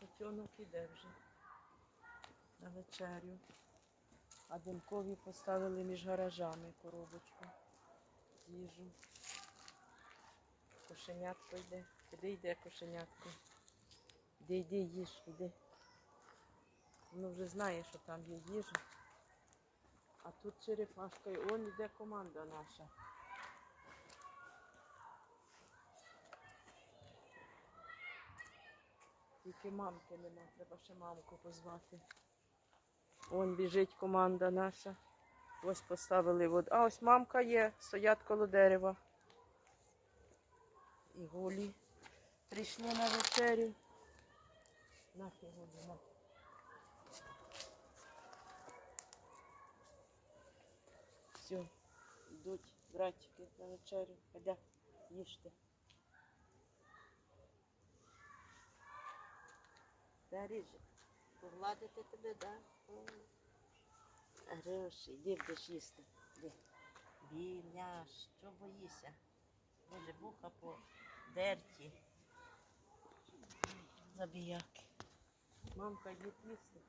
Котенок іде вже на вечерю. А димкові поставили між гаражами коробочку. Їжу. Кошенятко йде. Куди йде кошенятко? Іди, йди, їж, іди. Воно вже знає, що там є їжа. А тут черепашка, і он йде команда наша. Тільки мамки нема, треба ще мамку позвати. Вон біжить команда наша. Ось поставили воду. А ось мамка є, стоять коло дерева. І голі. Прийшли на вечерю. Нахи голі. Все, йдуть братчики на вечерю. Ходи, їжте. Да, ріже. погладити тебе, да? Хороший, іди будеш їсти. Іди. Біляш, що боїшся? Боже, вуха по дерті. Забіяки. Мамка йди їсти.